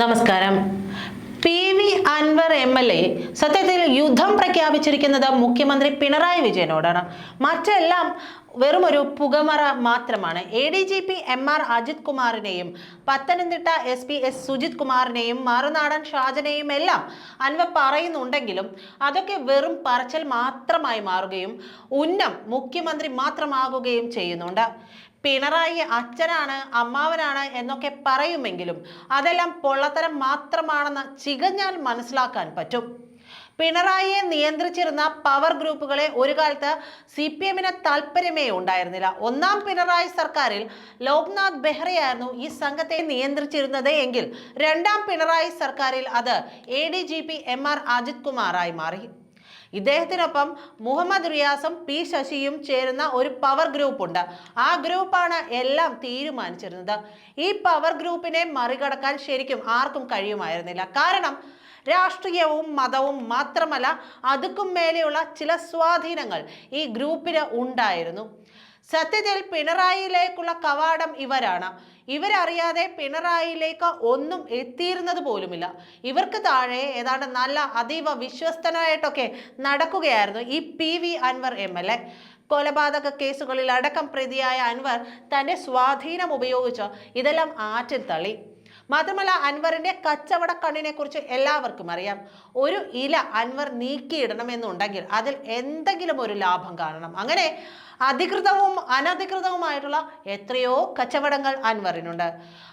നമസ്കാരം. P V Anvar M L A സത്യത്തിൽ യുദ്ധം പ്രഖ്യാപിച്ചിരിക്കുന്നത് മുഖ്യമന്ത്രി പിണറായി വിജയനോടാണ്. മറ്റെല്ലാം വെറും ഒരു പുകമറ മാത്രമാണ്. A D G P M R Ajith കുമാറിനെയും Pathanamthitta S P S Sujith കുമാറിനെയും മറുനാടൻ ഷാജനെയും എല്ലാം അൻവർ പറയുന്നുണ്ടെങ്കിലും അതൊക്കെ വെറും പറച്ചൽ മാത്രമായി മാറുകയും ഉന്നം മുഖ്യമന്ത്രി മാത്രമാകുകയും ചെയ്യുന്നുണ്ട്. പിണറായി അച്ഛനാണ് അമ്മാവനാണ് എന്നൊക്കെ പറയുമെങ്കിലും അതെല്ലാം പൊള്ളത്തരം മാത്രമാണെന്ന് ചികഞ്ഞാൽ മനസ്സിലാക്കാൻ പറ്റും. പിണറായിയെ നിയന്ത്രിച്ചിരുന്ന പവർ ഗ്രൂപ്പുകളെ ഒരു കാലത്ത് സി പി എമ്മിന് താല്പര്യമേ ഉണ്ടായിരുന്നില്ല. ഒന്നാം പിണറായി സർക്കാരിൽ ലോക്നാഥ് ബെഹ്റയായിരുന്നു ഈ സംഘത്തെ നിയന്ത്രിച്ചിരുന്നത് എങ്കിൽ രണ്ടാം പിണറായി സർക്കാരിൽ അത് A D G P M R Ajith കുമാറായി മാറി. ഇദ്ദേഹത്തിനൊപ്പം മുഹമ്മദ് റിയാസും പി ശശിയും ചേരുന്ന ഒരു പവർ ഗ്രൂപ്പുണ്ട് ആ ഗ്രൂപ്പാണ് എല്ലാം തീരുമാനിച്ചിരുന്നത്. ഈ പവർ ഗ്രൂപ്പിനെ മറികടക്കാൻ ശരിക്കും ആർക്കും കഴിയുമായിരുന്നില്ല. കാരണം രാഷ്ട്രീയവും മതവും മാത്രമല്ല അതുക്കും മേലെയുള്ള ചില സ്വാധീനങ്ങൾ ഈ ഗ്രൂപ്പിന് ഉണ്ടായിരുന്നു. സത്യത്തിൽ പിണറായിയിലേക്കുള്ള കവാടം ഇവരാണ്. ഇവരറിയാതെ പിണറായിയിലേക്ക് ഒന്നും എത്തിയിരുന്നത് പോലുമില്ല. ഇവർക്ക് താഴെ ഏതാണ്ട് നല്ല അതീവ വിശ്വസ്തനായിട്ടൊക്കെ നടക്കുകയായിരുന്നു ഈ P V Anvar M L A. കൊലപാതക കേസുകളിൽ അടക്കം പ്രതിയായ അൻവർ തന്റെ സ്വാധീനം ഉപയോഗിച്ച് ഇതെല്ലാം ആറ്റിൽ തള്ളി. മാത്രമല്ല അൻവറിന്റെ കച്ചവട കണ്ണിനെ കുറിച്ച് എല്ലാവർക്കും അറിയാം. ഒരു ഇല അൻവർ നീക്കിയിടണമെന്നുണ്ടെങ്കിൽ അതിൽ എന്തെങ്കിലും ഒരു ലാഭം കാണണം. അങ്ങനെ അധികൃതവും അനധികൃതവുമായിട്ടുള്ള എത്രയോ കച്ചവടങ്ങൾ അൻവറിനുണ്ട്.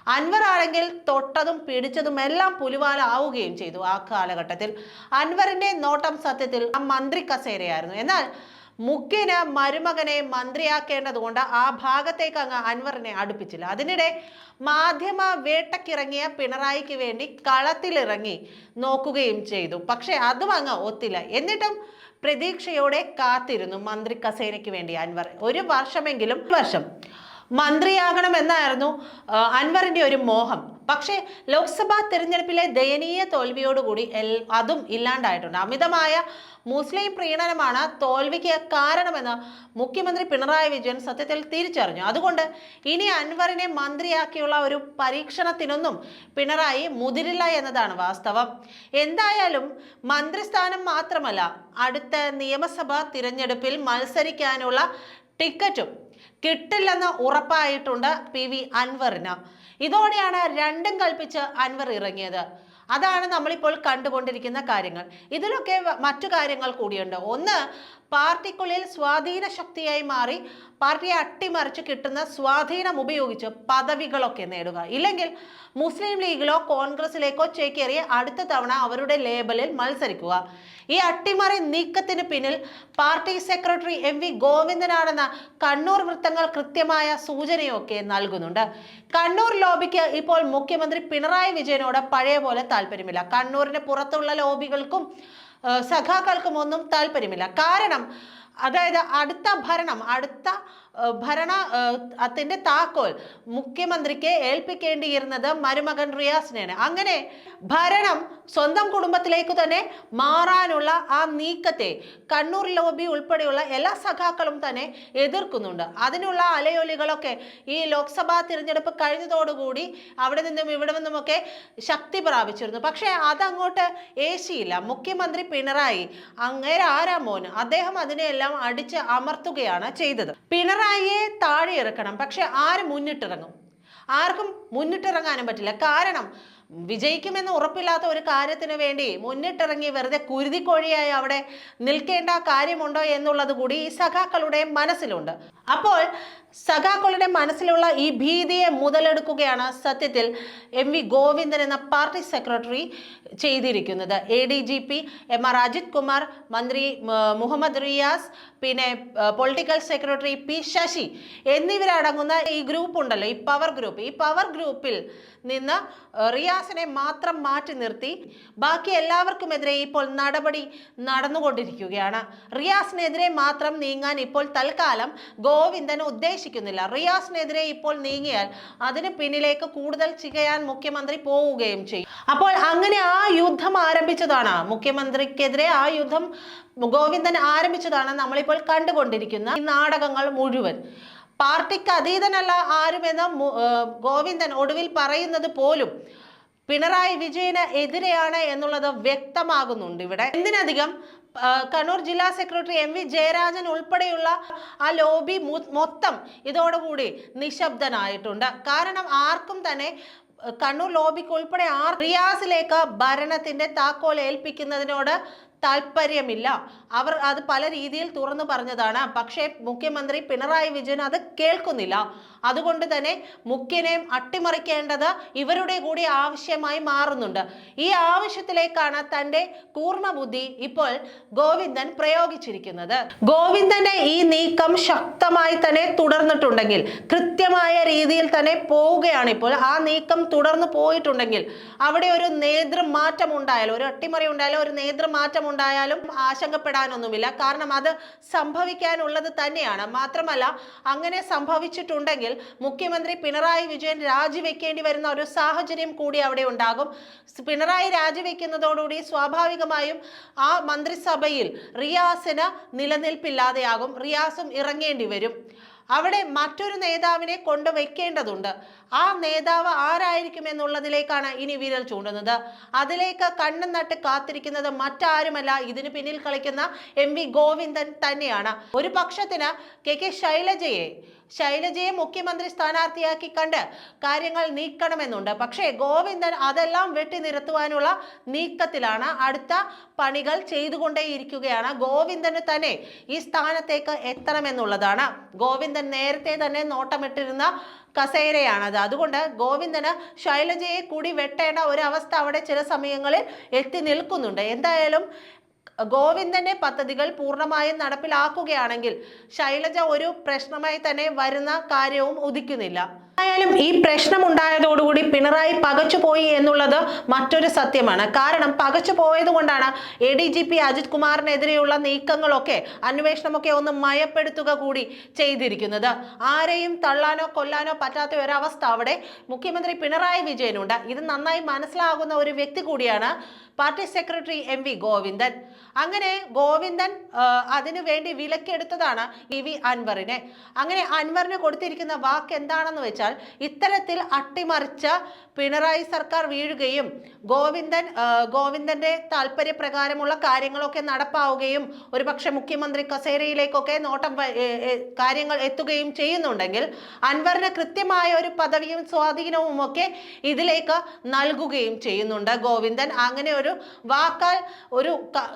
അൻവർ ആണെങ്കിൽ തൊട്ടതും പിടിച്ചതും എല്ലാം പുലിവാല ആവുകയും ചെയ്തു ആ കാലഘട്ടത്തിൽ. അൻവറിന്റെ നോട്ടം സത്യത്തിൽ ആ മന്ത്രി കസേരയായിരുന്നു. എന്നാൽ മുഖ്യന് മരുമകനെ മന്ത്രിയാക്കേണ്ടതുകൊണ്ട് ആ ഭാഗത്തേക്ക് അങ്ങ് അൻവറിനെ അടുപ്പിച്ചില്ല. അതിനിടെ മാധ്യമ വേട്ടക്കിറങ്ങിയ പിണറായിക്ക് വേണ്ടി കളത്തിലിറങ്ങി നോക്കുകയും ചെയ്തു. പക്ഷേ അതും അങ്ങ് ഒത്തില്ല. എന്നിട്ടും പ്രതീക്ഷയോടെ കാത്തിരുന്നു മന്ത്രി കസേരയ്ക്ക് വേണ്ടി അൻവർ. ഒരു വർഷമെങ്കിലും വർഷം മന്ത്രിയാകണമെന്നായിരുന്നു എന്നായിരുന്നു അൻവറിന്റെ ഒരു മോഹം. പക്ഷേ ലോക്സഭാ തിരഞ്ഞെടുപ്പിലെ ദയനീയ തോൽവിയോടുകൂടി എൽ അതും ഇല്ലാണ്ടായിട്ടുണ്ട്. അമിതമായ മുസ്ലിം പ്രീണനമാണ് തോൽവിക്ക് കാരണമെന്ന് മുഖ്യമന്ത്രി പിണറായി വിജയൻ സത്യത്തിൽ തിരിച്ചറിഞ്ഞു. അതുകൊണ്ട് ഇനി അൻവറിനെ മന്ത്രിയാക്കിയുള്ള ഒരു പരീക്ഷണത്തിനൊന്നും പിണറായി മുതിരില്ല എന്നതാണ് വാസ്തവം. എന്തായാലും മന്ത്രിസ്ഥാനം മാത്രമല്ല അടുത്ത നിയമസഭാ തിരഞ്ഞെടുപ്പിൽ മത്സരിക്കാനുള്ള ടിക്കറ്റും കിട്ടില്ലെന്ന് ഉറപ്പായിട്ടുണ്ട് പി വി അൻവറിന്. ഇതോടെയാണ് രണ്ടും കൽപ്പിച്ച് അൻവർ ഇറങ്ങിയത്. അതാണ് നമ്മളിപ്പോൾ കണ്ടുകൊണ്ടിരിക്കുന്ന കാര്യങ്ങൾ. ഇതിലൊക്കെ മറ്റു കാര്യങ്ങൾ കൂടിയുണ്ട്. ഒന്ന് പാർട്ടിക്കുള്ളിൽ സ്വാധീന ശക്തിയായി മാറി പാർട്ടിയെ അട്ടിമറിച്ച് കിട്ടുന്ന സ്വാധീനം ഉപയോഗിച്ച് പദവികളൊക്കെ നേടുക. ഇല്ലെങ്കിൽ മുസ്ലിം ലീഗിലോ കോൺഗ്രസിലേക്കോ ചേക്കേറി അടുത്ത തവണ അവരുടെ ലേബലിൽ മത്സരിക്കുക. ഈ അട്ടിമറി നീക്കത്തിന് പിന്നിൽ പാർട്ടി സെക്രട്ടറി എം വി ഗോവിന്ദനാണെന്ന കണ്ണൂർ വൃത്തങ്ങൾ കൃത്യമായ സൂചനയൊക്കെ നൽകുന്നുണ്ട്. കണ്ണൂർ ലോബിക്ക് ഇപ്പോൾ മുഖ്യമന്ത്രി പിണറായി വിജയനോട് പഴയ പോലെ താല്പര്യമില്ല. കണ്ണൂരിന് പുറത്തുള്ള ലോബികൾക്കും സഖാക്കൾക്കും ഒന്നും താല്പര്യമില്ല. കാരണം അതായത് അടുത്ത ഭരണം അടുത്ത ഭരണ അതിന്റെ താക്കോൽ മുഖ്യമന്ത്രിക്ക് ഏൽപ്പിക്കേണ്ടിയിരുന്നത് മരുമകൻ റിയാസിനെയാണ്. അങ്ങനെ ഭരണം സ്വന്തം കുടുംബത്തിലേക്ക് തന്നെ മാറാനുള്ള ആ നീക്കത്തെ കണ്ണൂർ ലോബി ഉൾപ്പെടെയുള്ള എല്ലാ സഖാക്കളും തന്നെ എതിർക്കുന്നുണ്ട്. അതിനുള്ള അലയൊലികളൊക്കെ ഈ ലോക്സഭാ തിരഞ്ഞെടുപ്പ് കഴിഞ്ഞതോടുകൂടി അവിടെ നിന്നും ഇവിടെ നിന്നുമൊക്കെ ശക്തി പ്രാപിച്ചിരുന്നു. പക്ഷേ അതങ്ങോട്ട് ഏശിയില്ല. മുഖ്യമന്ത്രി പിണറായി അങ്ങേരാരാ മോൻ അദ്ദേഹം അതിനെയെല്ലാം അടിച്ച് അമർത്തുകയാണ് ചെയ്തത്. പിണറായിയെ താഴെ ഇറക്കണം. പക്ഷെ ആര് മുന്നിട്ടിറങ്ങും? ആർക്കും മുന്നിട്ടിറങ്ങാനും പറ്റില്ല. കാരണം വിജയിക്കുമെന്ന് ഉറപ്പില്ലാത്ത ഒരു കാര്യത്തിന് വേണ്ടി മുന്നിട്ടിറങ്ങി വെറുതെ കുരുതിക്കോഴിയായി അവിടെ നിൽക്കേണ്ട കാര്യമുണ്ടോ എന്നുള്ളത് കൂടി ഈ സഖാക്കളുടെ മനസ്സിലുണ്ട്. അപ്പോൾ സഖാക്കളുടെ മനസ്സിലുള്ള ഈ ഭീതിയെ മുതലെടുക്കുകയാണ് സത്യത്തിൽ എം വി ഗോവിന്ദൻ എന്ന പാർട്ടി സെക്രട്ടറി ചെയ്തിരിക്കുന്നത്. A D G P M R Ajith Kumar മന്ത്രി മുഹമ്മദ് റിയാസ് പിന്നെ പൊളിറ്റിക്കൽ സെക്രട്ടറി പി ശശി എന്നിവരടങ്ങുന്ന ഈ ഗ്രൂപ്പ് ഉണ്ടല്ലോ ഈ പവർ ഗ്രൂപ്പ്. ഈ പവർ ഗ്രൂപ്പിൽ നിന്ന് ഏഹ്, റിയാസിനെ മാത്രം മാറ്റി നിർത്തി ബാക്കി എല്ലാവർക്കുമെതിരെ ഇപ്പോൾ നടപടി നടന്നുകൊണ്ടിരിക്കുകയാണ്. റിയാസിനെതിരെ മാത്രം നീങ്ങാൻ ഇപ്പോൾ തൽക്കാലം ഗോവിന്ദൻ ഉദ്ദേശിക്കുന്നില്ല. റിയാസിനെതിരെ ഇപ്പോൾ നീങ്ങിയാൽ അതിന് പിന്നിലേക്ക് കൂടുതൽ ചികയാൻ മുഖ്യമന്ത്രി പോവുകയും ചെയ്യും. അപ്പോൾ അങ്ങനെ ആ യുദ്ധം ആരംഭിച്ചതാണ്. മുഖ്യമന്ത്രിക്കെതിരെ ആ യുദ്ധം ഗോവിന്ദൻ ആരംഭിച്ചതാണ് നമ്മളിപ്പോൾ കണ്ടുകൊണ്ടിരിക്കുന്ന ഈ നാടകങ്ങൾ മുഴുവൻ. പാർട്ടിക്ക് അതീതനല്ല ആരുമെന്ന് ഗോവിന്ദൻ ഒടുവിൽ പറയുന്നത് പോലും പിണറായി വിജയന് എതിരെയാണ് എന്നുള്ളത് വ്യക്തമാകുന്നുണ്ട് ഇവിടെ. എന്തിനധികം കണ്ണൂർ ജില്ലാ സെക്രട്ടറി എം വി ജയരാജൻ ഉൾപ്പെടെയുള്ള ആ ലോബി മൊത്തം ഇതോടുകൂടി നിശബ്ദനായിട്ടുണ്ട്. കാരണം ആർക്കും തന്നെ കണ്ണൂർ ലോബിക്ക് ഉൾപ്പെടെ ആർ റിയാസിലേക്ക് ഭരണത്തിന്റെ താക്കോൽ ഏൽപ്പിക്കുന്നതിനോട് താല്പര്യമില്ല. അവർ അത് പല രീതിയിൽ തുറന്നു പറഞ്ഞതാണ്. പക്ഷേ മുഖ്യമന്ത്രി പിണറായി വിജയൻ അത് കേൾക്കുന്നില്ല. അതുകൊണ്ട് തന്നെ മുഖ്യനെയും അട്ടിമറിക്കേണ്ടത് ഇവരുടെ കൂടി ആവശ്യമായി മാറുന്നുണ്ട്. ഈ ആവശ്യത്തിലേക്കാണ് തന്റെ കൂർമ്മ ബുദ്ധി ഇപ്പോൾ ഗോവിന്ദൻ പ്രയോഗിച്ചിരിക്കുന്നത്. ഗോവിന്ദന്റെ ഈ നീക്കം ശക്തമായി തന്നെ തുടർന്നിട്ടുണ്ടെങ്കിൽ കൃത്യമായ രീതിയിൽ തന്നെ പോവുകയാണ് ഇപ്പോൾ ആ നീക്കം തുടർന്ന് പോയിട്ടുണ്ടെങ്കിൽ അവിടെ ഒരു നേതൃമാറ്റം ഉണ്ടായാലും ഒരു അട്ടിമറി ഉണ്ടായാലും ഒരു നേതൃമാറ്റം ഉണ്ടായാലും ആശങ്കപ്പെടാനൊന്നുമില്ല. കാരണം അത് സംഭവിക്കാനുള്ളത് തന്നെയാണ്. മാത്രമല്ല അങ്ങനെ സംഭവിച്ചിട്ടുണ്ടെങ്കിൽ മുഖ്യമന്ത്രി പിണറായി വിജയൻ രാജിവെക്കേണ്ടി വരുന്ന ഒരു സാഹചര്യം കൂടി അവിടെ ഉണ്ടാകും. പിണറായി രാജിവെക്കുന്നതോടുകൂടി സ്വാഭാവികമായും ആ മന്ത്രിസഭയിൽ റിയാസിന് നിലനിൽപ്പില്ലാതെയാകും. റിയാസും ഇറങ്ങേണ്ടി വരും. അവിടെ മറ്റൊരു നേതാവിനെ കൊണ്ടുവയ്ക്കേണ്ടതുണ്ട്. ആ നേതാവ് ആരായിരിക്കും എന്നുള്ളതിലേക്കാണ് ഇനി വിരൽ ചൂണ്ടുന്നത്. അതിലേക്ക് കണ്ണും നട്ട് കാത്തിരിക്കുന്നത് മറ്റാരുമല്ല. ഇതിന് പിന്നിൽ കളിക്കുന്ന എം വി ഗോവിന്ദൻ തന്നെയാണ്. ഒരു പക്ഷത്തിന് കെ കെ ശൈലജയെ ശൈലജയെ മുഖ്യമന്ത്രി സ്ഥാനാർത്ഥിയാക്കി കണ്ട് കാര്യങ്ങൾ നീക്കണമെന്നുണ്ട്. പക്ഷേ ഗോവിന്ദൻ അതെല്ലാം വെട്ടി നിരത്തുവാനുള്ള നീക്കത്തിലാണ് അടുത്ത പണികൾ ചെയ്തുകൊണ്ടേയിരിക്കുകയാണ്. ഗോവിന്ദന് തന്നെ ഈ സ്ഥാനത്തേക്ക് എത്തണമെന്നുള്ളതാണ്. ഗോവിന്ദൻ നേരത്തെ തന്നെ നോട്ടമിട്ടിരുന്ന കസേരയാണത്. അതുകൊണ്ട് ഗോവിന്ദന് ശൈലജയെ കൂടി വെട്ടേണ്ട ഒരു അവസ്ഥ അവിടെ ചില സമയങ്ങളിൽ എത്തി നിൽക്കുന്നുണ്ട്. എന്തായാലും ഗോവിന്ദന്റെ പദ്ധതികൾ പൂർണമായും നടപ്പിലാക്കുകയാണെങ്കിൽ ശൈലജ ഒരു പ്രശ്നമായി തന്നെ വരുന്ന കാര്യവും ഉദിക്കുന്നില്ല. ആയാലും ഈ പ്രശ്നം ഉണ്ടായതോടുകൂടി പിണറായി പകച്ചുപോയി എന്നുള്ളത് മറ്റൊരു സത്യമാണ്. കാരണം പകച്ചു പോയത് കൊണ്ടാണ് A D G P Ajith കുമാറിനെതിരെയുള്ള നീക്കങ്ങളൊക്കെ അന്വേഷണമൊക്കെ ഒന്ന് മയപ്പെടുത്തുക കൂടി ചെയ്തിരിക്കുന്നത്. ആരെയും തള്ളാനോ കൊല്ലാനോ പറ്റാത്ത ഒരവസ്ഥ അവിടെ. മുഖ്യമന്ത്രി പിണറായി വിജയനുണ്ട്. ഇത് നന്നായി മനസ്സിലാകുന്ന ഒരു വ്യക്തി കൂടിയാണ് party secretary M V Govindan. അങ്ങനെ ഗോവിന്ദൻ അതിനു വേണ്ടി വിലക്കെടുത്തതാണ് ഇ വി അൻവറിനെ. അങ്ങനെ അൻവറിന് കൊടുത്തിരിക്കുന്ന വാക്ക് എന്താണെന്ന് വെച്ചാൽ ഇത്തരത്തിൽ അട്ടിമറിച്ച പിണറായി സർക്കാർ വീഴുകയും ഗോവിന്ദൻ ഗോവിന്ദന്റെ താല്പര്യപ്രകാരമുള്ള കാര്യങ്ങളൊക്കെ നടപ്പാവുകയും ഒരുപക്ഷെ മുഖ്യമന്ത്രി കസേരയിലേക്കൊക്കെ നോട്ടം കാര്യങ്ങൾ എത്തുകയും ചെയ്യുന്നുണ്ടെങ്കിൽ അൻവറിന് കൃത്യമായ ഒരു പദവിയും സ്വാധീനവും ഒക്കെ ഇതിലേക്ക് നൽകുകയും ചെയ്യുന്നുണ്ട് ഗോവിന്ദൻ. അങ്ങനെ ഒരു വാക്കാൽ ഒരു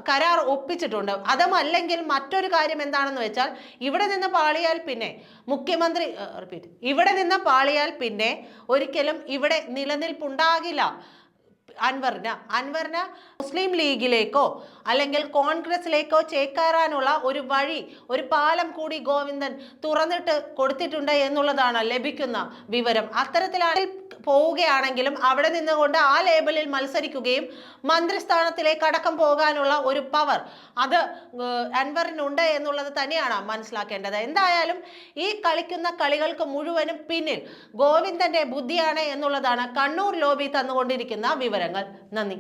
കരാർ ഒപ്പിച്ചിട്ടുണ്ട്. അതുമല്ലെങ്കിൽ മറ്റൊരു കാര്യം എന്താണെന്ന് വെച്ചാൽ ഇവിടെ നിന്ന് പാളിയാൽ പിന്നെ മുഖ്യമന്ത്രി റിപ്പീറ്റ്. ഇവിടെ നിന്ന് പാളിയാൽ പിന്നെ ഒരിക്കലും ഇവിടെ നിലനിൽപ്പുണ്ടാകില്ല. അൻവറിന് അൻവറിന് മുസ്ലിം ലീഗിലേക്കോ അല്ലെങ്കിൽ കോൺഗ്രസിലേക്കോ ചേക്കേറാനുള്ള ഒരു വഴി ഒരു പാലം കൂടി ഗോവിന്ദൻ തുറന്നിട്ട് കൊടുത്തിട്ടുണ്ട് എന്നുള്ളതാണ് ലഭിക്കുന്ന വിവരം. അത്തരത്തിലാണ് പോവുകയാണെങ്കിലും അവിടെ നിന്നുകൊണ്ട് ആ ലേബലിൽ മത്സരിക്കുകയും മന്ത്രിസ്ഥാനത്തിലേക്ക് അടക്കം പോകാനുള്ള ഒരു പവർ അത് അൻവറിനുണ്ട് എന്നുള്ളത് തന്നെയാണ് മനസ്സിലാക്കേണ്ടത്. എന്തായാലും ഈ കളിക്കുന്ന കളികൾക്ക് മുഴുവനും പിന്നിൽ ഗോവിന്ദന്റെ ബുദ്ധിയാണ് എന്നുള്ളതാണ് കണ്ണൂർ ലോബി തന്നുകൊണ്ടിരിക്കുന്ന വിവരങ്ങൾ. നന്ദി.